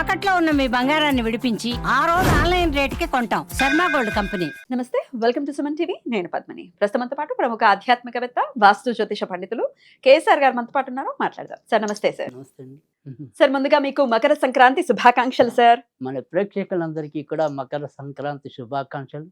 తాకట్లో ఉన్న మీ బంగారాన్ని విడిపించి ఆ రోజు ఆన్లైన్ రేటుకి కొంటాం. Sharma gold company. నమస్తే వెల్కమ్ టు సుమన్ టీవీ. నేను పద్మని. ప్రస్తుతంతో పాటు ప్రముఖ ఆధ్యాత్మికవేత్త వాస్తు జ్యోతిష పండితులు కేఎస్ఆర్ గారు మనతో పాటు ఉన్నారు మాట్లాడదాం. సార్ నమస్తే సార్. నమస్తే సార్ ముందుగా మీకు మకర సంక్రాంతి శుభాకాంక్షలు సార్. మన ప్రేక్షకులందరికీ కూడా మకర సంక్రాంతి శుభాకాంక్షలు.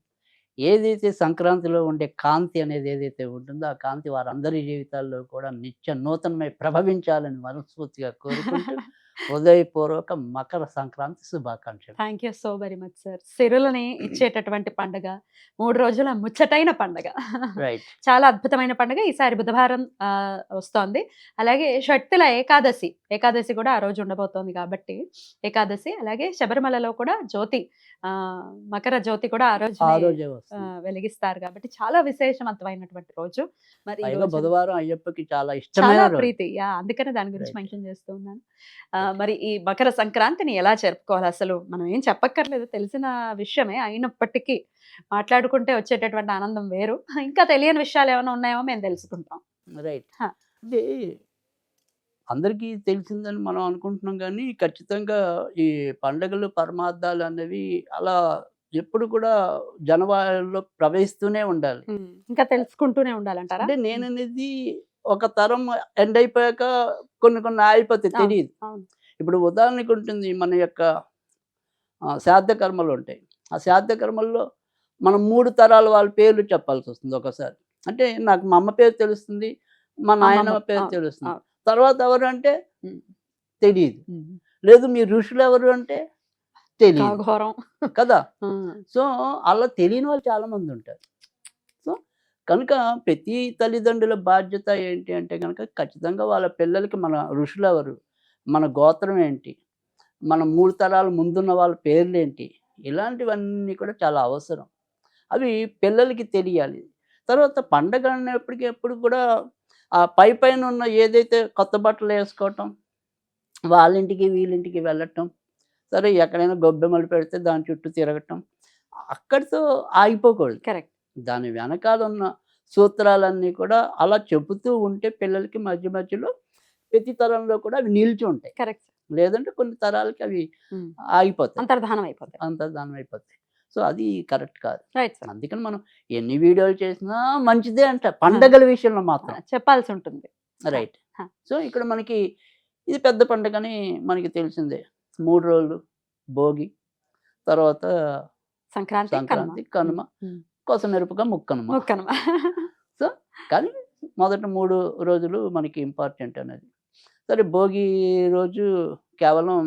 ఏదైతే సంక్రాంతిలో ఉండే కాంతి అనేది ఏదైతే ఉంటుందో ఆ కాంతి వారందరి జీవితాల్లో కూడా నిత్య నూతనమై ప్రభవించాలని మనస్ఫూర్తిగా కోరుకుంటూ హృదయపూర్వక మకర సంక్రాంతి శుభాకాంక్షలు. Thank you so very much sir సిరులని ఇచ్చేటటువంటి పండుగ మూడు రోజుల ముచ్చటైన పండుగ. చాలా అద్భుతమైన పండుగ. ఈసారి బుధవారం వస్తోంది. అలాగే షట్టుల ఏకాదశి ఏకాదశి కూడా ఆ రోజు ఉండబోతోంది కాబట్టి ఏకాదశి అలాగే శబరిమలలో కూడా జ్యోతి ఆ మకర జ్యోతి కూడా ఆ రోజు వెలిగిస్తారు కాబట్టి చాలా విశేషవంతమైనటువంటి రోజు. మరి బుధవారం అయ్యప్పకి చాలా ఇష్టమైన ప్రీతి. అందుకనే దాని గురించి. మెన్షన్ చేస్తూ ఉన్నాను. మరి ఈ మకర సంక్రాంతిని ఎలా జరుపుకోవాలి? అసలు మనం ఏం చెప్పక్కర్లేదు. తెలిసిన విషయమే అయినప్పటికీ మాట్లాడుకుంటే వచ్చేటటువంటి ఆనందం వేరు. ఇంకా తెలియని విషయాలు ఏమైనా ఉన్నాయేమో మేము తెలుసుకుంటాం. రైట్. అంటే అందరికీ తెలిసిందని మనం అనుకుంటున్నాం కానీ ఖచ్చితంగా ఈ పండగలు పరమార్థాలు అనేవి అలా ఎప్పుడు కూడా జనవాళ్ళలో ప్రవహిస్తూనే ఉండాలి. ఇంకా తెలుసుకుంటూనే ఉండాలంటారా? అంటే నేననేది ఒక తరం ఎండ్ అయిపోయాక కొన్ని కొన్ని ఆగిపోతాయి అవును, తెలియదు. ఇప్పుడు ఉదాహరణకు ఉంటుంది మన యొక్క ఆ, శ్రాద్ధ కర్మలు ఉంటాయి. ఆ శ్రాద్ధ కర్మల్లో మనం మూడు తరాల వాళ్ళ పేర్లు చెప్పాల్సి వస్తుంది ఒకసారి. అంటే నాకు మా అమ్మ పేరు తెలుస్తుంది మా నాయనమ్మ పేరు తెలుస్తుంది. తర్వాత ఎవరు అంటే. తెలియదు. లేదు మీ ఋషులు ఎవరు అంటే తెలియదు కదా? సో అలా తెలియని వాళ్ళు చాలా మంది ఉంటారు. కనుక ప్రతి తల్లిదండ్రుల బాధ్యత ఏంటి అంటే కనుక ఖచ్చితంగా వాళ్ళ పిల్లలకి మన ఋషులు ఎవరు మన గోత్రం ఏంటి? మన మూడు తరాల ముందున్న వాళ్ళ పేర్లు ఏంటి? ఇలాంటివన్నీ కూడా చాలా అవసరం. అవి పిల్లలకి తెలియాలి. తర్వాత పండగ అనేప్పటికీ ఎప్పుడు కూడా ఆ పై పైన ఉన్న ఏదైతే కొత్త బట్టలు వేసుకోవటం వాళ్ళ ఇంటికి వీళ్ళింటికి వెళ్ళటం సరే ఎక్కడైనా గొబ్బెమ్మలు పెడితే దాని చుట్టూ తిరగటం అక్కడితో ఆగిపోకూడదు. కరెక్ట్. దాని వెనకాల ఉన్న సూత్రాలన్నీ కూడా అలా చెబుతూ ఉంటే పిల్లలకి మధ్య మధ్యలో ప్రతి తరంలో కూడా అవి నిలిచి ఉంటాయి. కరెక్ట్ లేదంటే కొన్ని తరాలకి అవి. ఆగిపోతాయి. అంతర్ధానం అయిపోతాయి. అంతర్ధానం అయిపోతాయి. సో అది కరెక్ట్ కాదు. అందుకని మనం ఎన్ని వీడియోలు చేసినా మంచిదే అంట. పండగల విషయంలో మాత్రం. చెప్పాల్సి ఉంటుంది. రైట్. సో ఇక్కడ మనకి ఇది పెద్ద పండుగ అని మనకి తెలిసిందే. మూడు రోజులు భోగి తర్వాత సంక్రాంతి సంక్రాంతి కనుమ. కొసమెరుపుగా ముక్కనుమ? మొక్కనమా కానీ మొదట మూడు రోజులు మనకి ఇంపార్టెంట్ అనేది. సరే భోగి రోజు కేవలం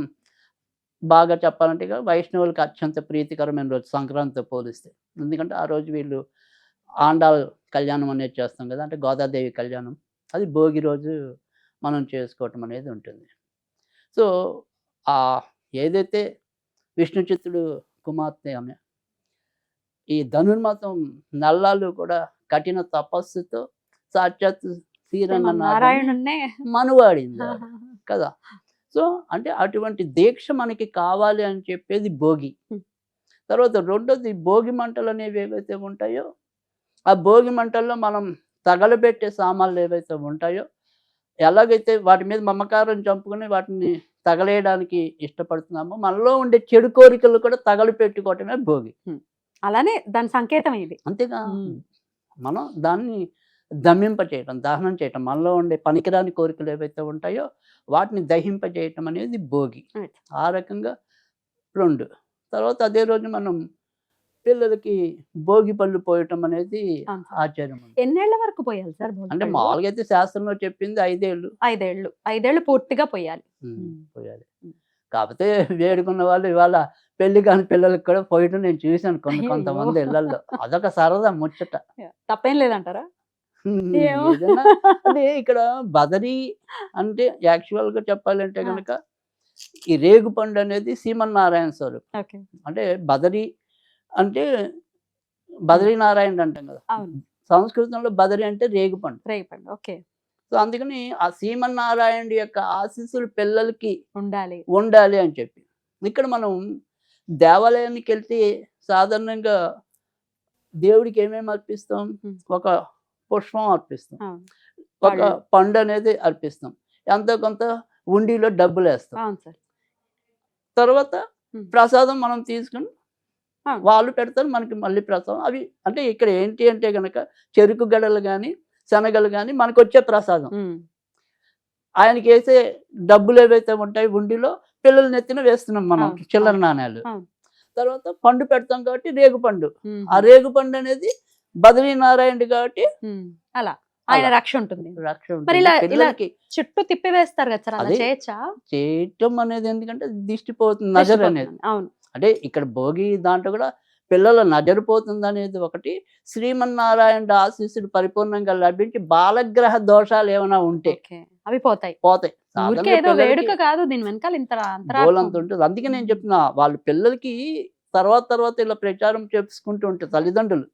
బాగా చెప్పాలంటే వైష్ణవులకు అత్యంత ప్రీతికరమైన రోజు సంక్రాంతితో పోలిస్తే. ఎందుకంటే ఆ రోజు వీళ్ళు ఆండాల్ కళ్యాణం అనేది చేస్తాం కదా అంటే గోదాదేవి కళ్యాణం. అది భోగి రోజు మనం చేసుకోవటం అనేది ఉంటుంది. సో ఆ ఏదైతే విష్ణు చిత్తుడు కుమార్తె ఆమె ఈ ధనుర్మాసం నల్లాలు కూడా కఠిన తపస్సుతో సాక్షాత్ శ్రీరంగనాథుని నారాయణున్నే మనువాడింది. కదా సో అంటే అటువంటి దీక్ష మనకి కావాలి అని చెప్పేది భోగి. తర్వాత రెండోది భోగి మంటలు అనేవి ఏవైతే ఉంటాయో ఆ భోగి మంటల్లో మనం తగలబెట్టే సామాన్లు ఏవైతే ఉంటాయో ఎలాగైతే వాటి మీద మమకారం చంపుకొని వాటిని తగలేయడానికి ఇష్టపడుతున్నామో మనలో ఉండే చెడు కోరికలు కూడా తగలపెట్టుకోవటమే భోగి అలానే దాని సంకేతం ఇది అంతేగా. మనం దాన్ని దమింప చేయటం దహనం చేయటం మనలో ఉండే పనికిరాని కోరికలు ఏవైతే ఉంటాయో వాటిని దహింప చేయటం అనేది భోగి. ఆ రకంగా రెండు తర్వాత అదే రోజు మనం పిల్లలకి భోగి పళ్ళు పోయటం అనేది. ఆచార్యం. ఎన్నేళ్ళ వరకు పోయాలి సార్ అంటే? మామూలుగా అయితే శాస్త్రంలో చెప్పింది ఐదేళ్ళు ఐదేళ్ళు ఐదేళ్ళు పూర్తిగా పోయాలి. పోయాలి. కాకపోతే వేడుకున్న వాళ్ళు ఇవాళ పెళ్ళి కాని పిల్లలకి కూడా పోయటం నేను చూశాను కొన్ని. కొంతమంది ఇళ్ళలో అదొక సరదా ముచ్చట. తప్పేం లేదంటారా అంటే ఇక్కడ బదరి అంటే యాక్చువల్గా చెప్పాలంటే. కనుక ఈ రేగు పండు అనేది సీమన్నారాయణ స్వరూప్. అంటే బదరి అంటే బదరీ నారాయణ అంటాం కదా. సంస్కృతంలో బదరి అంటే రేగు పండు. రేపండి ఓకే. సో అందుకని ఆ సీమన్నారాయణ యొక్క ఆశీస్సులు పిల్లలకి ఉండాలి. ఉండాలి అని చెప్పి. ఇక్కడ మనం దేవాలయానికి వెళ్తే సాధారణంగా దేవుడికి ఏమేమి అర్పిస్తాం. ఒక పుష్పం అర్పిస్తాం. ఒక. పండు అనేది అర్పిస్తాం. ఎంతో కొంత ఉండిలో డబ్బులు వేస్తాం. తర్వాత. ప్రసాదం మనం తీసుకుని. వాళ్ళు పెడతారు. మనకి మళ్ళీ ప్రసాదం. అవి అంటే ఇక్కడ ఏంటి అంటే గనక చెరుకు గడలు కానీ శనగలు కానీ మనకు వచ్చే ప్రసాదం. ఆయనకి వేసే డబ్బులు ఏవైతే ఉంటాయి ఉండిలో పిల్లల నెత్తిన వేస్తున్నాం మనం చిల్లర నాణ్యాలు. తర్వాత పండు పెడతాం కాబట్టి రేగు పండు. ఆ రేగు పండు అనేది బద్రీ నారాయణ కాబట్టి. అలా ఆయన. రక్ష ఉంటుంది రక్ష ఉంటుంది. చుట్టూ తిప్పి వేస్తారు కదా. చేయొచ్చా చేయటం అనేది ఎందుకంటే దిష్టి పోతుంది నజర్ అనేది. అవును అంటే ఇక్కడ భోగి దాంట్లో కూడా పిల్లల నజరు పోతుంది అనేది ఒకటి. శ్రీమన్నారాయణ ఆశీస్సులు పరిపూర్ణంగా లభించి బాలగ్రహ దోషాలు ఏమైనా ఉంటే అవి పోతాయి. పోతాయి. వేడుక కాదు దీని వెనకాల ఇంత ఉంటుంది. అందుకే నేను చెప్తున్నా వాళ్ళ పిల్లలకి తర్వాత తర్వాత ఇలా ప్రచారం చేసుకుంటూ ఉంటారు తల్లిదండ్రులు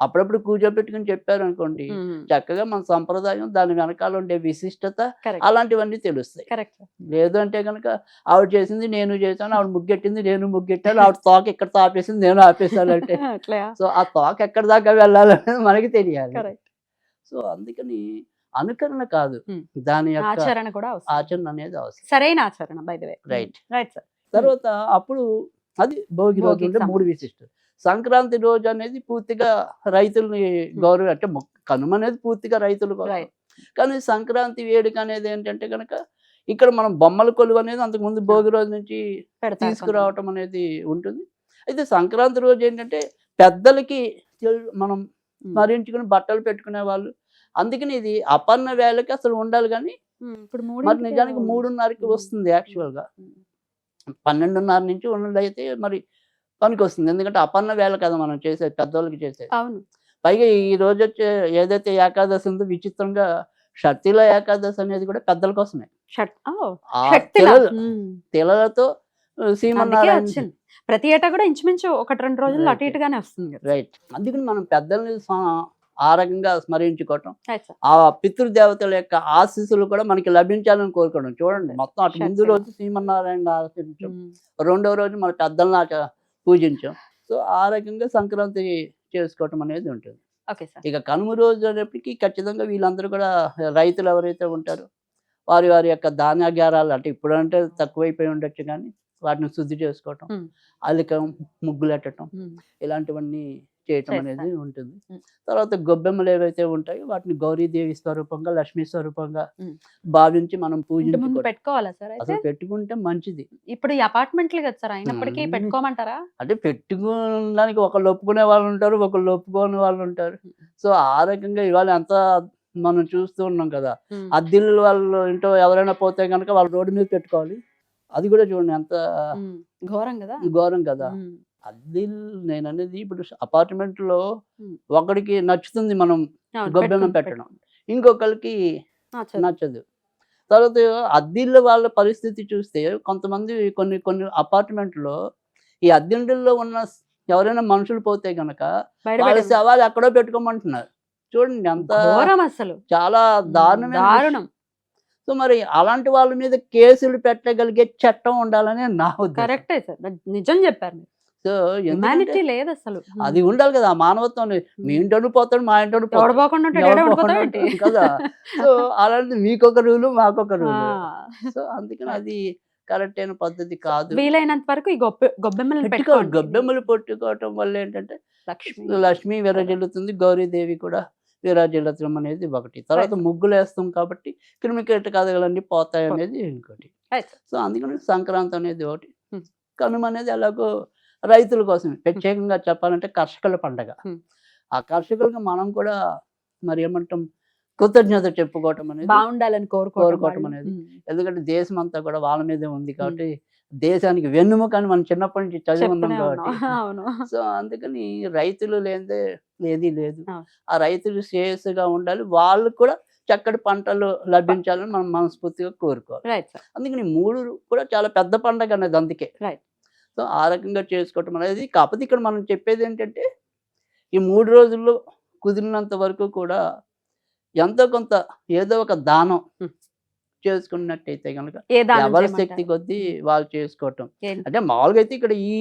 అప్పుడప్పుడు కూర్చోబెట్టుకుని చెప్పారు అనుకోండి. చక్కగా మన సంప్రదాయం దాని వెనకాల ఉండే విశిష్టత అలాంటివన్నీ తెలుస్తాయి. కరెక్ట్. లేదు అంటే కనుక ఆవిడ చేసింది నేను చేశాను ఆవిడ ముగ్గెట్టింది నేను ముగ్గెట్టాను ఆవిడ తోక ఇక్కడ తాపేసింది నేను ఆపేసాను అంటే సో ఆ తోక ఎక్కడి దాకా వెళ్ళాలనేది మనకి తెలియాలి. సో అందుకని అనుకరణ కాదు. దాని యొక్క ఆచరణ కూడా ఆచరణ అనేది అవసరం. సరైన ఆచరణ బై Right. రైట్ సార్ తర్వాత అప్పుడు అది భోగి రోజు మూడు విశిష్టం సంక్రాంతి రోజు అనేది పూర్తిగా రైతుల్ని గౌరవ అంటే కనుమ అనేది పూర్తిగా రైతులు. కానీ సంక్రాంతి వేడుక అనేది ఏంటంటే కనుక ఇక్కడ మనం బొమ్మల కొలువు అనేది అంతకుముందు భోగి రోజు నుంచి తీసుకురావటం అనేది ఉంటుంది అయితే సంక్రాంతి రోజు ఏంటంటే పెద్దలకి తెల్- మనం. స్మరించుకుని బట్టలు పెట్టుకునే వాళ్ళు అందుకని ఇది అపర్ణ వేళకి అసలు ఉండాలి కానీ ఇప్పుడు మరి నిజానికి. మూడున్నరకి. వస్తుంది యాక్చువల్గా ఉమ్. పన్నెండున్నర నుంచి ఉన్నదైతే మరి పనికి వస్తుంది ఎందుకంటే అపర్ణ వేళ కదా మనం చేసేది పెద్దోళ్ళకి చేసేది. అవును. పైగా ఈ రోజు వచ్చే ఏదైతే ఏకాదశి ఉందో విచిత్రంగా షట్టిల ఏకాదశి అనేది కూడా పెద్దల కోసమే. తిలలతో అందుకే సీమన్నారాయణ ప్రతి ఏటా కూడా ఇంచుమించు ఒకటి రెండు రోజుల్లో అటు. ఇటుగానే వస్తుంది రైట్ అందుకని మనం పెద్దల్ని ఆ రకంగా స్మరించుకోవటం. ఆ పితృదేవతల యొక్క ఆశీస్సులు కూడా మనకి లభించాలని కోరుకోవడం. చూడండి మొత్తం అటు ముందు. రోజు శ్రీమన్నారాయణ ఉమ్. రెండో రోజు మన పెద్దల్ని పూజించాం సో ఆ రకంగా సంక్రాంతి చేసుకోవటం అనేది ఉంటుంది ఓకే సార్ ఇక కనుమ రోజు అనేప్పటికీ ఖచ్చితంగా వీళ్ళందరూ కూడా రైతులు ఎవరైతే ఉంటారో వారి వారి యొక్క ధాన్యాగారాలు అంటే ఇప్పుడు అంటే తక్కువైపోయి ఉండొచ్చు కానీ వాటిని శుద్ధి చేసుకోవటం. అల్లికం ముగ్గులెట్టడం. ఇలాంటివన్నీ చేయటం. అనేది ఉంటుంది. తర్వాత గొబ్బెమ్మలు ఏవైతే ఉంటాయో వాటిని గౌరీదేవి స్వరూపంగా లక్ష్మీ స్వరూపంగా. భావించి మనం పూజించుకోవటం పెట్టుకోవాలా సార్ అసలు పెట్టుకుంటే మంచిది ఇప్పుడు ఈ అపార్ట్మెంట్లు కదా సార్ అయినప్పటికీ. పెట్టుకోమంటారా అంటే పెట్టుకోవడానికి ఒకళ్ళు ఒప్పుకునే వాళ్ళు ఉంటారు ఒకళ్ళు ఒప్పుకోని వాళ్ళు ఉంటారు సో ఆ రకంగా ఇవాళ ఎంత మనం చూస్తూ ఉన్నాం కదా ఉమ్. అద్దెలు వాళ్ళు ఇంట్లో ఎవరైనా పోతే కనుక వాళ్ళు రోడ్డు మీద పెట్టుకోవాలి అది కూడా చూడండి ఎంత. ఘోరం కదా ఘోరం కదా. అద్దెలు నేను అనేది ఇప్పుడు అపార్ట్మెంట్లో ఉమ్. ఒకడికి నచ్చుతుంది మనం గొబ్బెమ్మ పెట్టడం. ఇంకొకరికి. నచ్చదు తర్వాత అద్దెళ్ళ వాళ్ళ పరిస్థితి చూస్తే కొంతమంది కొన్ని కొన్ని అపార్ట్మెంట్లో ఈ అద్దెండుల్లో ఉన్న ఎవరైనా మనుషులు పోతే గనక వాళ్ళ. శవాలు ఎక్కడో పెట్టుకోమంటున్నారు చూడండి ఎంత ఘోరం అసలు చాలా దారుణమైన. దారుణం సో మరి అలాంటి వాళ్ళ మీద కేసులు పెట్టగలిగే చట్టం ఉండాలని నా ఉద్దేశం కరెక్టే సార్ నిజం చెప్పారు సో హ్యుమానిటీ లేదు అసలు అది ఉండాలి కదా ఆ మానవత్వం. మీ పోతాడు మా ఎవడు పోతాడు ఏంటి? ఉంటాడు కదా. సో అలాంటి మీకొక రూలు మాకొక రూలు. సో అందుకని అది కరెక్ట్ అయిన పద్ధతి కాదు. వీలైనంత వరకు ఈ గొప్ప గొబ్బెమ్మలను పెట్టుకో పెట్టుకోండి. గొబ్బెమ్మలు పెట్టుకోవటం వల్ల ఏంటంటే లక్ష్మి. లక్ష్మి విరజిల్లుతుంది గౌరీదేవి కూడా విరాజిల్లతం అనేది ఒకటి. తర్వాత. ముగ్గులు వేస్తాం కాబట్టి క్రిమికేట కథలన్నీ పోతాయి అనేది ఇంకోటి. సో అందుకని సంక్రాంతి అనేది ఒకటి. Hmm. కనుమ అనేది ఎలాగో రైతుల కోసమే. ప్రత్యేకంగా చెప్పాలంటే కర్షకుల పండగ. ఆ కర్షకులకు మనం కూడా మరి ఏమంటాం కృతజ్ఞత చెప్పుకోవటం అనేది బాగుండాలని కోరుకోవటం. అనేది. ఎందుకంటే దేశం అంతా కూడా వాళ్ళ మీదే ఉంది కాబట్టి దేశానికి వెన్నుముక అని మనం చిన్నప్పటి నుంచి చదివి ఉన్నాం కాబట్టి. సో అందుకని రైతులు లేనిదే ఏది లేదు. ఆ. రైతులు శ్రేయస్సుగా ఉండాలి. వాళ్ళు కూడా చక్కటి పంటలు లభించాలని మనం మనస్ఫూర్తిగా కోరుకోవాలి. అందుకని మూడు కూడా చాలా పెద్ద పండగ అనేది అందుకే. సో ఆ రకంగా చేసుకోవటం అనేది కాకపోతే ఇక్కడ మనం చెప్పేది ఏంటంటే ఈ మూడు రోజుల్లో కుదిరినంత వరకు కూడా ఎంతో కొంత ఏదో ఒక దానం. చేసుకున్నట్టయితే కనుక ఎవరి? శక్తి కొద్దీ వాళ్ళు చేసుకోవటం? అంటే మామూలుగా అయితే ఇక్కడ ఈ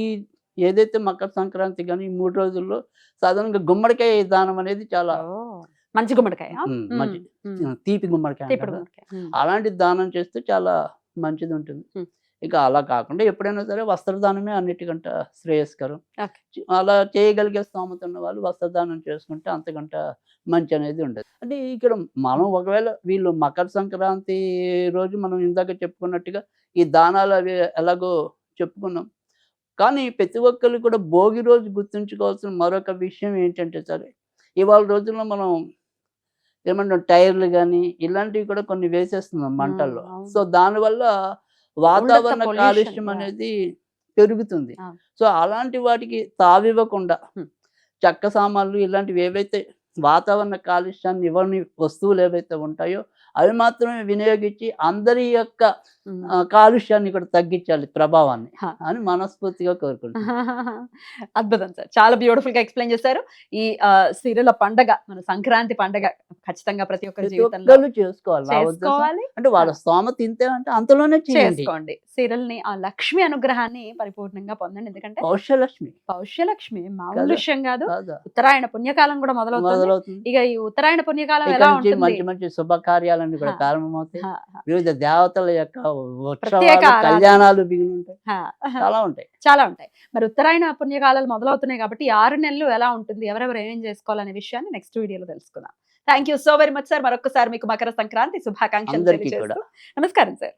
ఏదైతే మకర సంక్రాంతి కానీ ఈ మూడు రోజుల్లో సాధారణంగా గుమ్మడికాయ దానం అనేది చాలా మంచి గుమ్మడికాయ మంచి. తీపి గుమ్మడికాయ. అలాంటి దానం చేస్తే చాలా మంచిది ఉంటుంది. ఇక అలా కాకుండా ఎప్పుడైనా సరే వస్త్రదానమే అన్నిటికంటే శ్రేయస్కరం. అలా చేయగలిగే స్తోమత ఉన్న వాళ్ళు వస్త్రదానం చేసుకుంటే అంతకంట మంచి అనేది ఉండదు. అంటే ఇక్కడ మనం ఒకవేళ వీళ్ళు మకర సంక్రాంతి రోజు మనం ఇందాక చెప్పుకున్నట్టుగా ఈ దానాలు అవి ఎలాగో చెప్పుకున్నాం. కానీ ప్రతి ఒక్కరు కూడా భోగి రోజు గుర్తుంచుకోవాల్సిన మరొక విషయం ఏంటంటే సరే ఇవాళ రోజుల్లో మనం ఏమంటాం టైర్లు కానీ ఇలాంటివి కూడా కొన్ని వేసేస్తున్నాం మంటల్లో. సో దానివల్ల వాతావరణ కాలుష్యం. అనేది పెరుగుతుంది. సో అలాంటి వాటికి తావివ్వకుండా. చెక్క సామాన్లు ఇలాంటివి ఏవైతే వాతావరణ కాలుష్యాన్ని ఇవ్వని వస్తువులు ఏవైతే ఉంటాయో అవి మాత్రమే వినియోగించి అందరి యొక్క కాలుష్యాన్ని కూడా తగ్గించాలి ప్రభావాన్ని. అని మనస్ఫూర్తిగా కోరుకుంటున్నాను. అద్భుతం సార్. చాలా బ్యూటిఫుల్గా ఎక్స్ప్లెయిన్ చేశారు. ఈ సిరుల పండగ మన సంక్రాంతి పండగ ఖచ్చితంగా ప్రతి ఒక్కరి జీవితంలో చేసుకోవాలి. అంటే వాళ్ళ స్తోమ తింటే అంటే అంతలోనే చేసుకోండి. సిరల్ని ఆ లక్ష్మి అనుగ్రహాన్ని పరిపూర్ణంగా పొందండి. ఎందుకంటే కౌశలక్ష్మి పౌష్యలక్ష్మి మామూలు. విషయం కాదు. ఉత్తరాయణ పుణ్యకాలం కూడా మొదలవుతుంది. ఇక ఈ ఉత్తరాయణ పుణ్యకాలం ఎలా ఉంటుంది? మంచి మంచి శుభకార్యాలన్నీ కూడా. ప్రారంభమవుతాయి వివిధ దేవతల యొక్క ఉత్సవాలు. కళ్యాణాలు ఉంటాయి. చాలా ఉంటాయి చాలా ఉంటాయి మరి ఉత్తరాయణ పుణ్యకాలాలు మొదలవుతున్నాయి కాబట్టి ఆరు నెలలు ఎలా ఉంటుంది ఎవరెవరు ఏమేం చేసుకోవాలనే విషయాన్ని నెక్స్ట్ వీడియోలో తెలుసుకుందాం thank you so very much sir మరొకసారి మీకు మకర సంక్రాంతి శుభాకాంక్షలు. నమస్కారం సార్